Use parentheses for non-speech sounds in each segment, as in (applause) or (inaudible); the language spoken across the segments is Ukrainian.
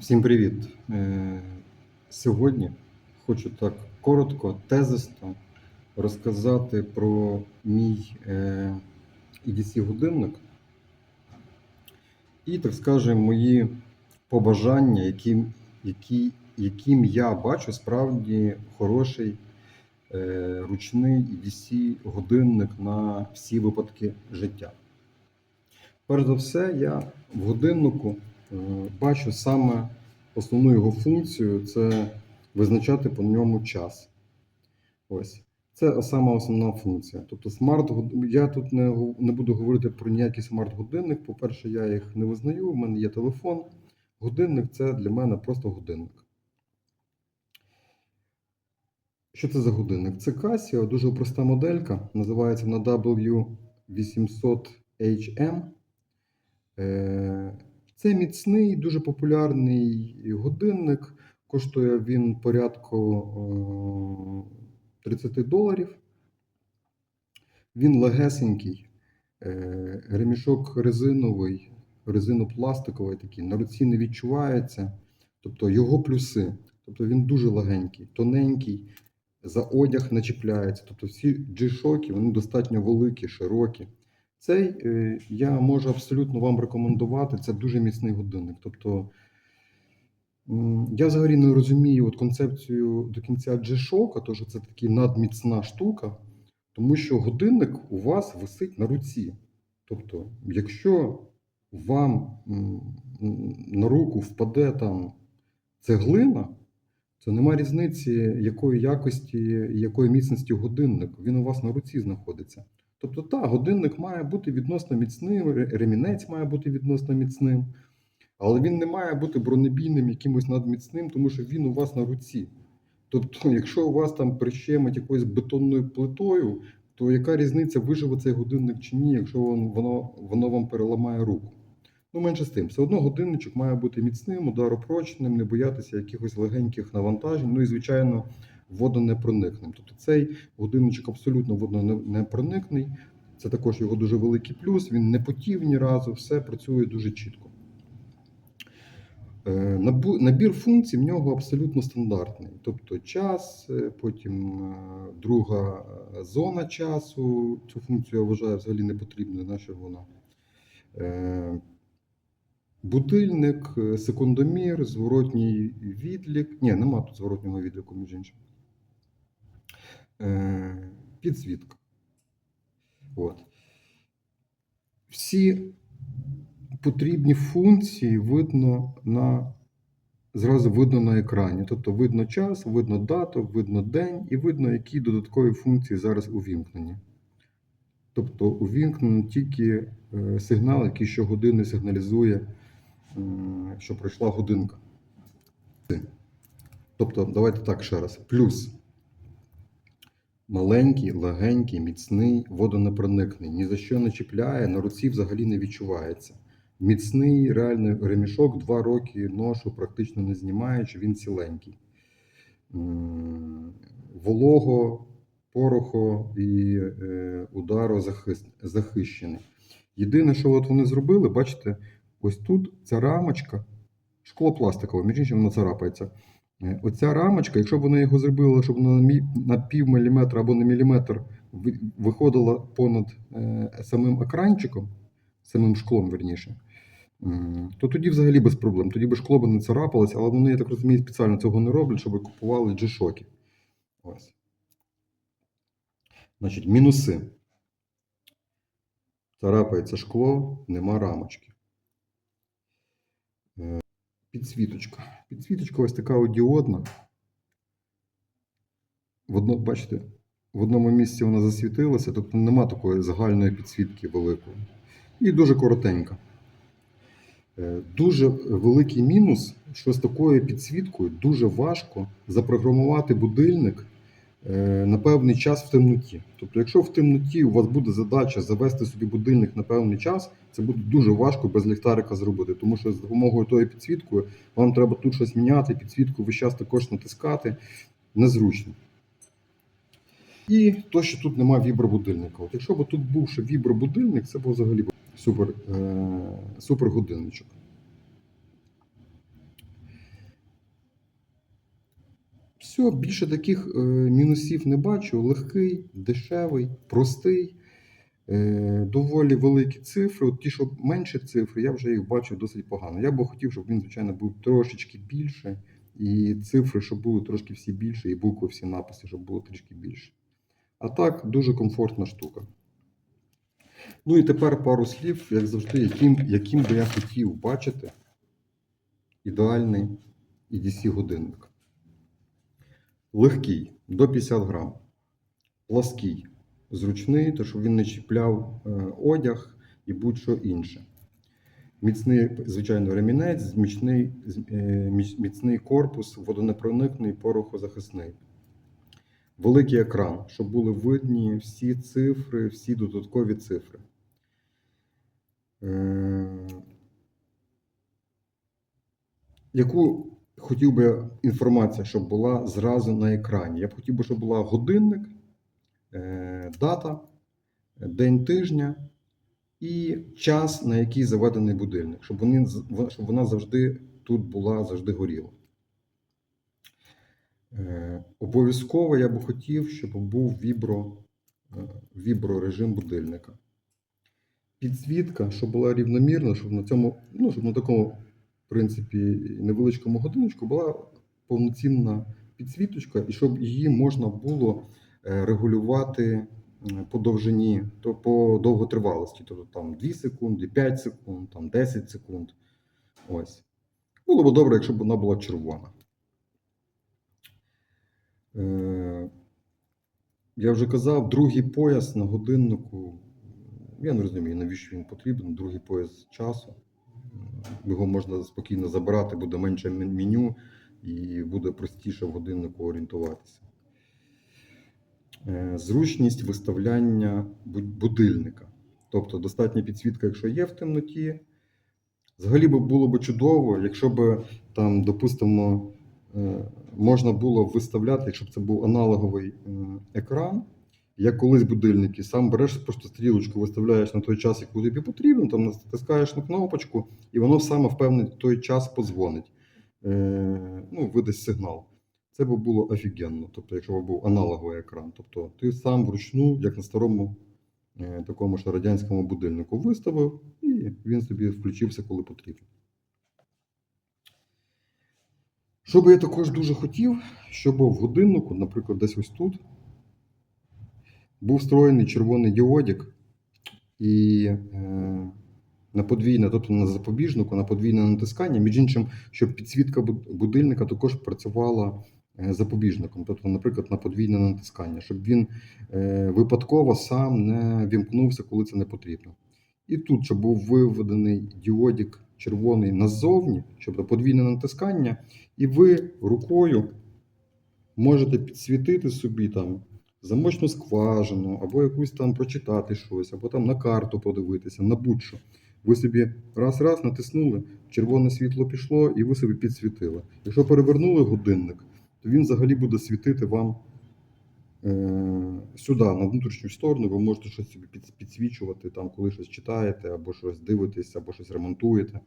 Всім привіт! Е, Сьогодні хочу так коротко, тезисно розказати про мій е, EDC годинник і, так скажемо, мої побажання, яким, які, яким я бачу справді хороший е, ручний EDC годинник на всі випадки життя. Перш за все, я в годиннику бачу саме основну його функцію це визначати по ньому час. Ось. Це сама основна функція. Тобто, смарт я тут не, не буду говорити про ніякий смарт-годинник. По-перше, я їх не визнаю. У мене є телефон. Годинник це для мене просто годинник. Що це за годинник? Це Casio, дуже проста моделька. Називається на W800HM. Це міцний, дуже популярний годинник. Коштує він порядку е, 30 доларів. Він легесенький, е, ремішок резиновий, резинопластиковий такий, на руці не відчувається. Тобто його плюси. Тобто він дуже легенький, тоненький, за одяг не чіпляється. Тобто всі G-шоки вони достатньо великі, широкі. Цей е, я можу абсолютно вам рекомендувати. Це дуже міцний годинник. Тобто я взагалі не розумію от концепцію до кінця G-Shock, то що це така надміцна штука, тому що годинник у вас висить на руці. Тобто, якщо вам на руку впаде там цеглина, це нема різниці, якої якості і якої міцності годинник. Він у вас на руці знаходиться. Тобто, так, годинник має бути відносно міцним, ремінець має бути відносно міцним, але він не має бути бронебійним якимось надміцним, тому що він у вас на руці. Тобто, (laughs) якщо у вас там прищемить якоюсь бетонною плитою, то яка різниця, виживе цей годинник чи ні, якщо вон- воно, воно вам переламає руку? Ну, менше з тим, все одно годинничок має бути міцним, ударопрочним, не боятися якихось легеньких навантажень, ну і, звичайно, водонепроникним. Тобто цей годинничок абсолютно водонепроникний. Це також його дуже великий плюс. Він не потів ні разу, все працює дуже чітко. Е, Набір функцій в нього абсолютно стандартний. Тобто час, е, потім е, друга зона часу. Цю функцію я вважаю взагалі не потрібною, нащо вона. Будильник, е, секундомір, зворотній відлік. Ні, нема тут зворотнього відліку, між іншим. Е. От. Всі потрібні функції видно на зразу видно на екрані. Тобто видно час, видно дату, видно день і видно, які додаткові функції зараз увімкнені. Тобто увімкнено тільки е, сигнал, який щогодини сигналізує, що пройшла годинка. Тобто, давайте так ще раз. Плюс маленький, легенький, міцний, водонепроникний. Ні за що не чіпляє, на руці взагалі не відчувається. Міцний, реальний ремішок, два роки ношу, практично не знімаючи, він ціленький. Волого, порохо і е, ударо захищений. Єдине, що от вони зробили, бачите, ось тут ця рамочка, шкло пластикове, між іншим воно царапається. Е, Оця рамочка, якщо б вони його зробили, щоб вона на, пів міліметра або на міліметр виходила понад е, самим екранчиком, самим шклом, верніше, то тоді взагалі без проблем. Тоді би шкло б не царапалось, але вони, я так розумію, спеціально цього не роблять, щоб купували G-Shock. Ось. Значить, мінуси. Царапається шкло, нема рамочки. Підсвіточка. Підсвіточка ось така одіодна. В одно, бачите, в одному місці вона засвітилася, тобто нема такої загальної підсвітки великої. І дуже коротенька. Е, Дуже великий мінус, що з такою підсвіткою дуже важко запрограмувати будильник на певний час в темноті. Тобто, якщо в темноті у вас буде задача завести собі будильник на певний час, це буде дуже важко без ліхтарика зробити, тому що з допомогою тої підсвіткою вам треба тут щось міняти, підсвітку весь час також натискати. Незручно. І то, що тут немає вібробудильника. От якщо б тут був ще вібробудильник, це був взагалі супер, е, супер годинничок. Все, більше таких е, мінусів не бачу. Легкий, дешевий, простий, е, доволі великі цифри. От ті, що менші цифри, я вже їх бачу досить погано. Я би хотів, щоб він, звичайно, був трошечки більше, і цифри, щоб були трошки всі більше, і букви, всі написи, щоб було трішки більше. А так, дуже комфортна штука. Ну і тепер пару слів, як завжди, яким, яким би я хотів бачити ідеальний EDC годинник. Легкий до 50 грам. Плаский, зручний, то щоб він не чіпляв е, одяг і будь-що інше. Міцний, звичайно, ремінець, міцний, е, міц- міцний корпус, водонепроникний, порохозахисний. Великий екран, щоб були видні всі цифри, всі додаткові цифри. Е, Яку хотів би інформація, щоб була зразу на екрані? Я б хотів би, щоб була годинник, е, дата, день тижня і час, на який заведений будильник, щоб, вони, щоб вона завжди тут була, завжди горіла. Е, Обов'язково я би хотів, щоб був вібро, е, вібро-режим будильника. Підсвітка, щоб була рівномірна, щоб на цьому, ну, щоб на такому, принципі, невеличкому годиночку була повноцінна підсвіточка, і щоб її можна було е, регулювати по довжині, то по довготривалості. Тобто там 2 секунди, 5 секунд, там 10 секунд. Ось. Було б добре, якщо б вона була червона. Е, Я вже казав, другий пояс на годиннику. Я не розумію, навіщо він потрібен. Другий пояс часу. Його можна спокійно забирати, буде менше меню і буде простіше в годиннику орієнтуватися. Е, Зручність виставляння будильника. Тобто достатня підсвітка, якщо є в темноті. Взагалі було б чудово, якщо б там, допустимо, е, можна було виставляти, якщо б це був аналоговий е, екран, як колись будильники, сам береш просто стрілочку, виставляєш на той час, який тобі потрібно, там натискаєш на кнопочку, і воно саме в певний той час подзвонить. Е, ну, видасть сигнал. Це би було офігенно, тобто, якщо б був аналоговий екран. Тобто ти сам вручну, як на старому е, такому ж радянському будильнику, виставив, і він собі включився, коли потрібно. Що би я також дуже хотів, щоб в годиннику, наприклад, десь ось тут, був встроєний червоний діодик, і е, на подвійне, тобто на запобіжнику, на подвійне натискання, між іншим, щоб підсвітка будильника також працювала е, запобіжником, тобто, наприклад, на подвійне натискання, щоб він е, випадково сам не вімкнувся, коли це не потрібно. І тут, щоб був виведений діодик червоний назовні, щоб подвійне натискання, і ви рукою можете підсвітити собі там замочну скважину, або якусь там прочитати щось, або там на карту подивитися, на будь-що. Ви собі раз-раз натиснули, червоне світло пішло, і ви собі підсвітили. Якщо перевернули годинник, то він взагалі буде світити вам е, сюди, на внутрішню сторону. Ви можете щось собі під- підсвічувати, там, коли щось читаєте, або щось дивитесь, або щось ремонтуєте.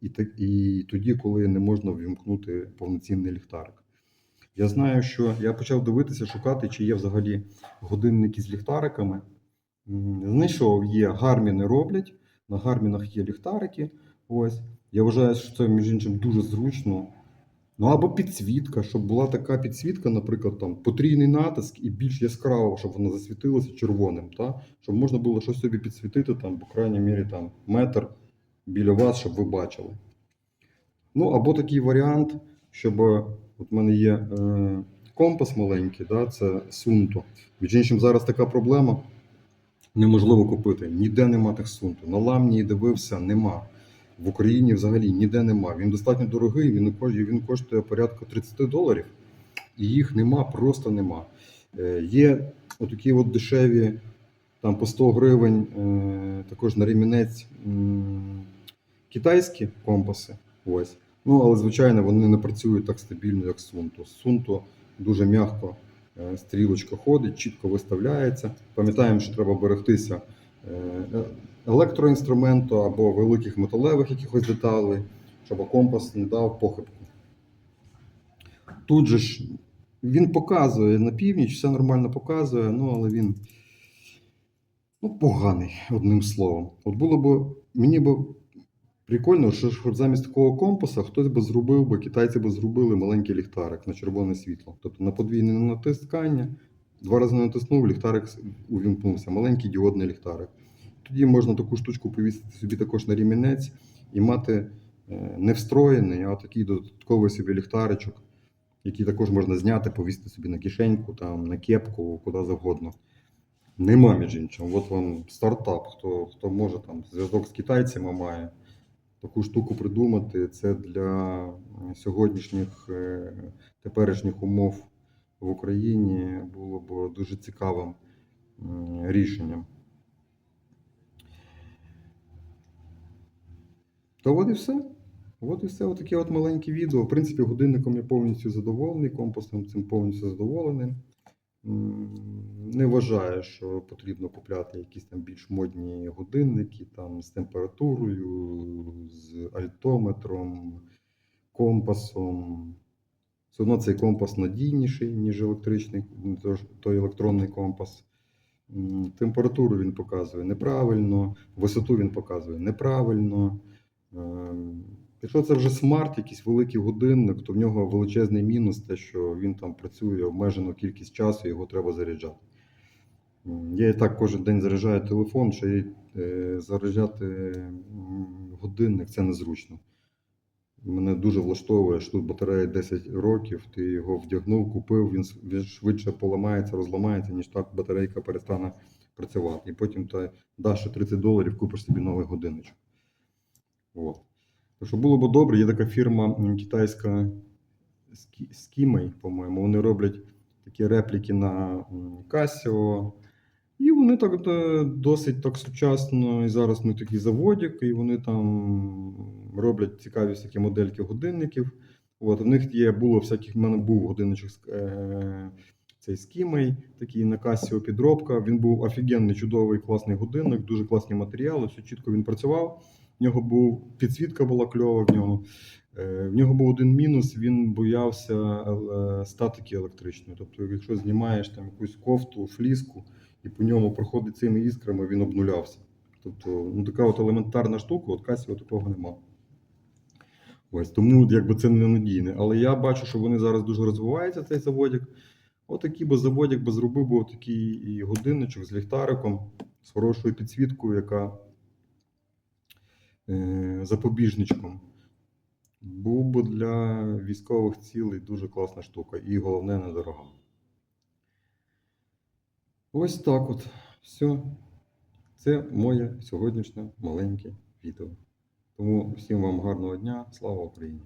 І, і тоді, коли не можна ввімкнути повноцінний ліхтарик. Я знаю, що я почав дивитися, шукати, чи є взагалі годинники з ліхтариками. Знайшов, є гарміни роблять. На гармінах є ліхтарики. Ось. Я вважаю, що це, між іншим, дуже зручно. Ну або підсвітка, щоб була така підсвітка, наприклад, там потрійний натиск і більш яскраво, щоб вона засвітилася червоним, та? щоб можна було щось собі підсвітити, там, по крайній мірі, там, метр біля вас, щоб ви бачили. Ну, або такий варіант, щоб от в мене є е, компас маленький, да, це Сунто. Між іншим, зараз така проблема. Неможливо купити. Ніде нема тих Сунто. На ламні дивився, нема. В Україні взагалі ніде нема. Він достатньо дорогий, він він коштує порядка 30 доларів, і їх нема, просто нема. Е, є отакі от дешеві, там по 100 гривень, е, також на ремінець м, китайські компаси. Ось. Ну, але, звичайно, вони не працюють так стабільно, як Сунто. Сунто дуже м'яко е, стрілочка ходить, чітко виставляється. Пам'ятаємо, що треба берегтися е, електроінструменту або великих металевих якихось деталей, щоб компас не дав похибку. Тут же ж Він показує на північ, все нормально показує, ну але він ну, поганий, одним словом. От було б мені б прикольно, що ж замість такого компаса хтось би зробив, би, китайці би зробили маленький ліхтарик на червоне світло. Тобто на подвійне натискання, два рази натиснув, ліхтарик увімкнувся, маленький діодний ліхтарик. Тоді можна таку штучку повісити собі також на рімінець і мати е, не встроєний, а такий додатковий собі ліхтаричок, який також можна зняти, повісити собі на кишеньку, там, на кепку, куди завгодно. Нема між іншим. От вам стартап, хто, хто може там зв'язок з китайцями має таку штуку придумати. Це для е, сьогоднішніх е, теперішніх умов в Україні було б дуже цікавим рішенням. То от і все. От і все, отаке от маленьке відео. В принципі, годинником я повністю задоволений, компасом цим повністю задоволений. Не вважаю, що потрібно купляти якісь там більш модні годинники там, з температурою, альтометром, компасом. Все одно цей компас надійніший, ніж електричний, той електронний компас. Температуру він показує неправильно, висоту він показує неправильно. Ем, Якщо це вже смарт, якийсь великий годинник, то в нього величезний мінус, те, що він там працює обмежену кількість часу, його треба заряджати. Я і так кожен день заряджаю телефон, ще й е, заряджати годинник це незручно. Мене дуже влаштовує, що тут батарея 10 років, ти його вдягнув, купив, він, швидше поламається, розламається, ніж так батарейка перестане працювати. І потім ти даш 30 доларів, купиш собі новий годинничок. От. Так що було б добре, є така фірма китайська Skimei, по-моєму. Вони роблять такі репліки на Casio. І вони так е, досить так сучасно. І зараз вони такий заводик, і вони там роблять цікаві всякі модельки годинників. От, в них є, було всяких, в мене був годинничок е, цей Skimei, такий на Casio підробка. Він був офігенний, чудовий, класний годинник, дуже класні матеріали, все чітко він працював. В нього був підсвітка була кльова в нього. Е, В нього був один мінус, він боявся е, статики електричної. Тобто, якщо знімаєш там якусь кофту, фліску, і по ньому проходить цими іскрами, він обнулявся. Тобто, ну така от елементарна штука, от Casio такого нема. Ось тому якби це не надійне. Але я бачу, що вони зараз дуже розвиваються, цей заводик. Отакий би заводик би зробив би такий і годинничок з ліхтариком, з хорошою підсвіткою, яка е, запобіжничком. Був би для військових цілей дуже класна штука і головне недорога. Ось так от. Все. Це моє сьогоднішнє маленьке відео. Тому всім вам гарного дня. Слава Україні!